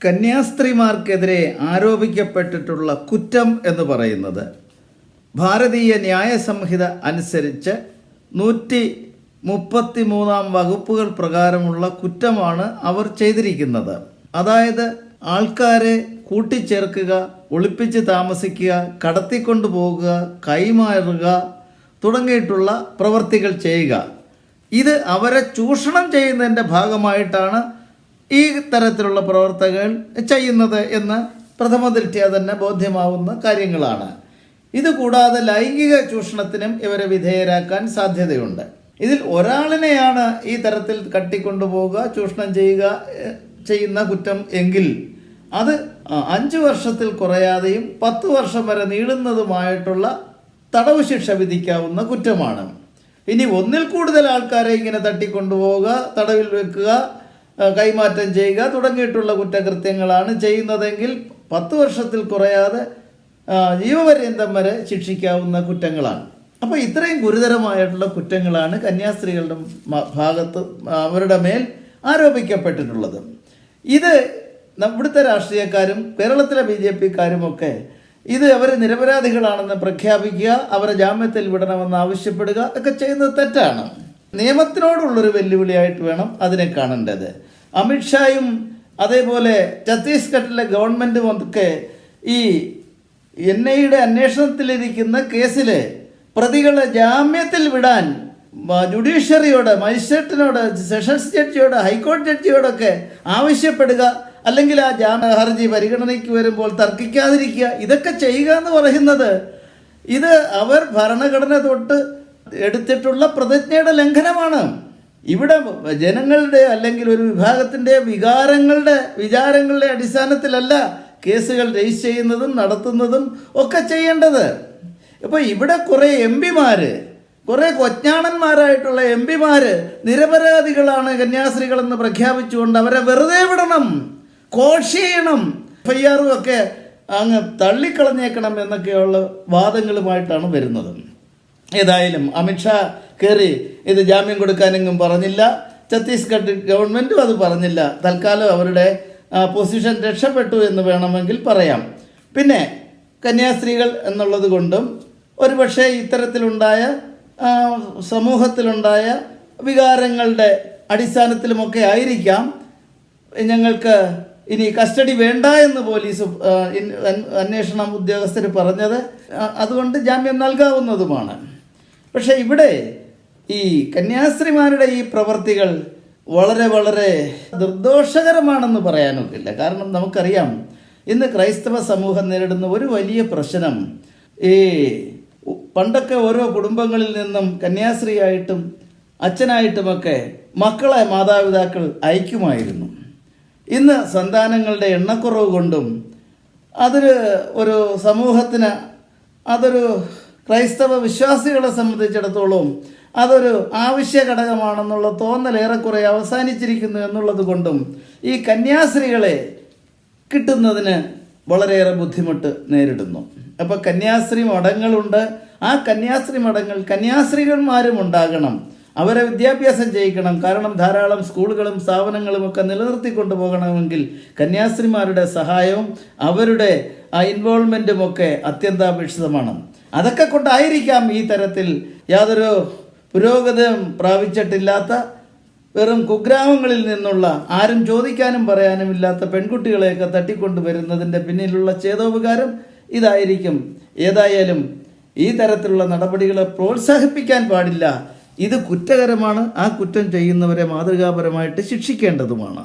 കന്യാസ്ത്രീമാർക്കെതിരെ ആരോപിക്കപ്പെട്ടിട്ടുള്ള കുറ്റം എന്ന് പറയുന്നത് ഭാരതീയ ന്യായ സംഹിത അനുസരിച്ച് നൂറ്റി മുപ്പത്തി മൂന്നാം വകുപ്പുകൾ പ്രകാരമുള്ള കുറ്റമാണ് അവർ ചെയ്തിരിക്കുന്നത്. അതായത് ആൾക്കാരെ കൂട്ടിച്ചേർക്കുക ഒളിപ്പിച്ച് താമസിക്കുക കടത്തിക്കൊണ്ടു പോകുക കൈമാറുക തുടങ്ങിയിട്ടുള്ള പ്രവർത്തികൾ ചെയ്യുക. ഇത് അവരെ ചൂഷണം ചെയ്യുന്നതിന്റെ ഭാഗമായിട്ടാണ് ഈ തരത്തിലുള്ള പ്രവർത്തകൾ ചെയ്യുന്നത് എന്ന് പ്രഥമ ദൃഷ്ട്യ തന്നെ ബോധ്യമാവുന്ന കാര്യങ്ങളാണ്. ഇതുകൂടാതെ ലൈംഗിക ചൂഷണത്തിനും ഇവരെ വിധേയരാക്കാൻ സാധ്യതയുണ്ട്. ഇതിൽ ഒരാളിനെയാണ് ഈ തരത്തിൽ കട്ടിക്കൊണ്ടുപോവുക ചൂഷണം ചെയ്യുക ചെയ്യുന്ന കുറ്റം എങ്കിൽ അത് അഞ്ച് വർഷത്തിൽ കുറയാതെയും പത്ത് വർഷം വരെ നീളുന്നതുമായിട്ടുള്ള തടവ് ശിക്ഷ വിധിക്കാവുന്ന കുറ്റമാണ്. ഇനി ഒന്നിൽ കൂടുതൽ ആൾക്കാരെ ഇങ്ങനെ തട്ടിക്കൊണ്ടുപോവുക തടവിൽ വെക്കുക കൈമാറ്റം ചെയ്യുക തുടങ്ങിയിട്ടുള്ള കുറ്റകൃത്യങ്ങളാണ് ചെയ്യുന്നതെങ്കിൽ പത്ത് വർഷത്തിൽ കുറയാതെ ജീവപര്യന്തം വരെ ശിക്ഷിക്കാവുന്ന കുറ്റങ്ങളാണ്. അപ്പോൾ ഇത്രയും ഗുരുതരമായിട്ടുള്ള കുറ്റങ്ങളാണ് കന്യാസ്ത്രീകളുടെ ഭാഗത്ത് അവരുടെ മേൽ ആരോപിക്കപ്പെട്ടിട്ടുള്ളത്. ഇത് ഇവിടുത്തെ രാഷ്ട്രീയക്കാരും കേരളത്തിലെ ബി ജെ പിക്കാരും ഒക്കെ ഇത് അവർ നിരപരാധികളാണെന്ന് പ്രഖ്യാപിക്കുക അവരെ ജാമ്യത്തിൽ വിടണമെന്ന് ആവശ്യപ്പെടുക ഒക്കെ ചെയ്യുന്നത് തെറ്റാണ്. നിയമത്തിനോടുള്ളൊരു വെല്ലുവിളിയായിട്ട് വേണം അതിനെ കാണേണ്ടത്. അമിത്ഷായും അതേപോലെ ഛത്തീസ്ഗഡിലെ ഗവൺമെന്റും ഒക്കെ ഈ എൻ ഐയുടെ അന്വേഷണത്തിലിരിക്കുന്ന കേസിൽ പ്രതികളെ ജാമ്യത്തിൽ വിടാൻ ജുഡീഷ്യറിയോട് മജിസ്ട്രേറ്റിനോട് സെഷൻസ് ജഡ്ജിയോട് ഹൈക്കോടതി ജഡ്ജിയോടൊക്കെ ആവശ്യപ്പെടുക അല്ലെങ്കിൽ ആ ജാമ്യ ഹർജി പരിഗണനയ്ക്ക് വരുമ്പോൾ തർക്കിക്കാതിരിക്കുക ഇതൊക്കെ ചെയ്യുക എന്ന് പറയുന്നത് ഇത് അവർ ഭരണഘടന തൊട്ട് എടുത്തിട്ടുള്ള പ്രതിജ്ഞയുടെ ലംഘനമാണ്. ഇവിടെ ജനങ്ങളുടെ അല്ലെങ്കിൽ ഒരു വിഭാഗത്തിന്റെ വികാരങ്ങളുടെ വിചാരങ്ങളുടെ അടിസ്ഥാനത്തിലല്ല കേസുകൾ രജിസ്റ്റർ ചെയ്യുന്നതും നടത്തുന്നതും ഒക്കെ ചെയ്യേണ്ടത്. ഇപ്പോൾ ഇവിടെ കുറേ എം പിമാർ കുറേ കൊച്ചാണന്മാരായിട്ടുള്ള എം പിമാർ നിരപരാധികളാണ് കന്യാസ്ത്രീകളെന്ന് പ്രഖ്യാപിച്ചുകൊണ്ട് അവരെ വെറുതെ വിടണം കോഷ് ചെയ്യണം എഫ്ഐആറും ഒക്കെ അങ്ങ് തള്ളിക്കളഞ്ഞേക്കണം എന്നൊക്കെയുള്ള വാദങ്ങളുമായിട്ടാണ് വരുന്നത്. ഏതായാലും അമിത്ഷാ കയറി ഇത് ജാമ്യം കൊടുക്കാനെങ്കിലും പറഞ്ഞില്ല. ഛത്തീസ്ഗഡ് ഗവൺമെന്റും അത് പറഞ്ഞില്ല. തൽക്കാലം അവരുടെ പൊസിഷൻ രക്ഷപ്പെട്ടു എന്ന് വേണമെങ്കിൽ പറയാം. പിന്നെ കന്യാസ്ത്രീകൾ എന്നുള്ളത് കൊണ്ടും ഒരുപക്ഷെ ഇത്തരത്തിലുണ്ടായ സമൂഹത്തിലുണ്ടായ വികാരങ്ങളുടെ അടിസ്ഥാനത്തിലുമൊക്കെ ആയിരിക്കാം. ഞങ്ങൾക്ക് ഇനി കസ്റ്റഡി വേണ്ട എന്ന് പോലീസ് അന്വേഷണം ഉദ്യോഗസ്ഥർ പറഞ്ഞത്. അതുകൊണ്ട് ജാമ്യം നൽകാവുന്നതുമാണ്. പക്ഷെ ഇവിടെ ഈ കന്യാസ്ത്രീമാരുടെ ഈ പ്രവൃത്തികൾ വളരെ വളരെ നിർദോഷകരമാണെന്ന് പറയാനൊക്കില്ല. കാരണം നമുക്കറിയാം ഇന്ന് ക്രൈസ്തവ സമൂഹം നേരിടുന്ന ഒരു വലിയ പ്രശ്നം ഈ പണ്ടൊക്കെ ഓരോ കുടുംബങ്ങളിൽ നിന്നും കന്യാസ്ത്രീയായിട്ടും അച്ഛനായിട്ടുമൊക്കെ മക്കളെ മാതാപിതാക്കൾ അയക്കുമായിരുന്നു. ഇന്ന് സന്താനങ്ങളുടെ എണ്ണക്കുറവ് കൊണ്ടും അതൊരു ഒരു സമൂഹത്തിന് അതൊരു ക്രൈസ്തവ വിശ്വാസികളെ സംബന്ധിച്ചിടത്തോളം അതൊരു ആവശ്യ ഘടകമാണെന്നുള്ള തോന്നൽ ഏറെക്കുറെ അവസാനിച്ചിരിക്കുന്നു എന്നുള്ളത് കൊണ്ടും ഈ കന്യാസ്ത്രീകളെ കിട്ടുന്നതിന് വളരെയേറെ ബുദ്ധിമുട്ട് നേരിടുന്നു. അപ്പോൾ കന്യാസ്ത്രീ മഠങ്ങളുണ്ട്. ആ കന്യാസ്ത്രീ മഠങ്ങൾ കന്യാസ്ത്രീകന്മാരും ഉണ്ടാകണം. അവരെ വിദ്യാഭ്യാസം ചെയ്യിക്കണം. കാരണം ധാരാളം സ്കൂളുകളും സ്ഥാപനങ്ങളും ഒക്കെ നിലനിർത്തി കൊണ്ടുപോകണമെങ്കിൽ കന്യാസ്ത്രീമാരുടെ സഹായവും അവരുടെ ഇൻവോൾവ്മെന്റും ഒക്കെ അത്യന്താപേക്ഷിതമാണ്. അതൊക്കെ കൊണ്ടായിരിക്കാം ഈ തരത്തിൽ യാതൊരു പുരോഗതിയും പ്രാപിച്ചിട്ടില്ലാത്ത വെറും കുഗ്രാമങ്ങളിൽ നിന്നുള്ള ആരും ചോദിക്കാനും പറയാനും ഇല്ലാത്ത പെൺകുട്ടികളെയൊക്കെ തട്ടിക്കൊണ്ടുവരുന്നതിന്റെ പിന്നിലുള്ള ചേതോപകാരം ഇതായിരിക്കും. ഏതായാലും ഈ തരത്തിലുള്ള നടപടികളെ പ്രോത്സാഹിപ്പിക്കാൻ പാടില്ല. ഇത് കുറ്റകരമാണ്. ആ കുറ്റം ചെയ്യുന്നവരെ മാതൃകാപരമായിട്ട് ശിക്ഷിക്കേണ്ടതുമാണ്.